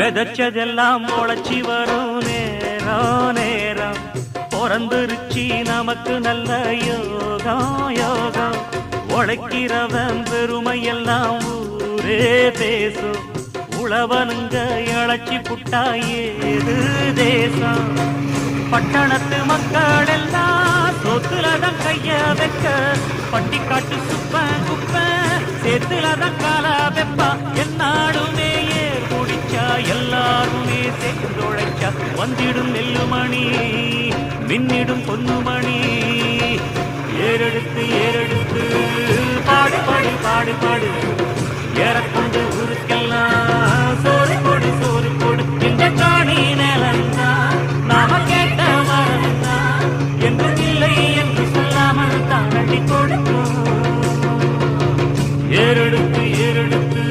விதைச்சதெல்லாம் முளைச்சி வரும் நேரம் நேரம். பிறந்துருச்சி நமக்கு நல்ல யோகம் யோகம். உழைக்கிறவன் பெருமையெல்லாம் ஊரே பேசும் உழவனுங்க இழைச்சி புட்டா ஏது தேசம்? பட்டணத்து மக்கள் எல்லாம் சொத்துல தான் கைய வைக்க. பட்டிக்காட்டு சுப்ப குப்ப சேத்துலதான் கால நீர் தேய்ந்தோழைக்க வந்திடும் நெல்லுமணி மின்னிடும் பொன்னுமணி. ஏறெடுத்து ஏறெடுத்து பாடு பாடு பாடு பாடு. ஏறக்கொண்டு ஊருக்கெல்லாம் சோறு கொடு சோறு கொடு இந்த காணி நிலந்தா நாம கேட்ட மரந்தா என்று இல்லை என்று சொல்லாமல் தான் கொடுக்கும். ஏறெடுத்து ஏறெடுத்து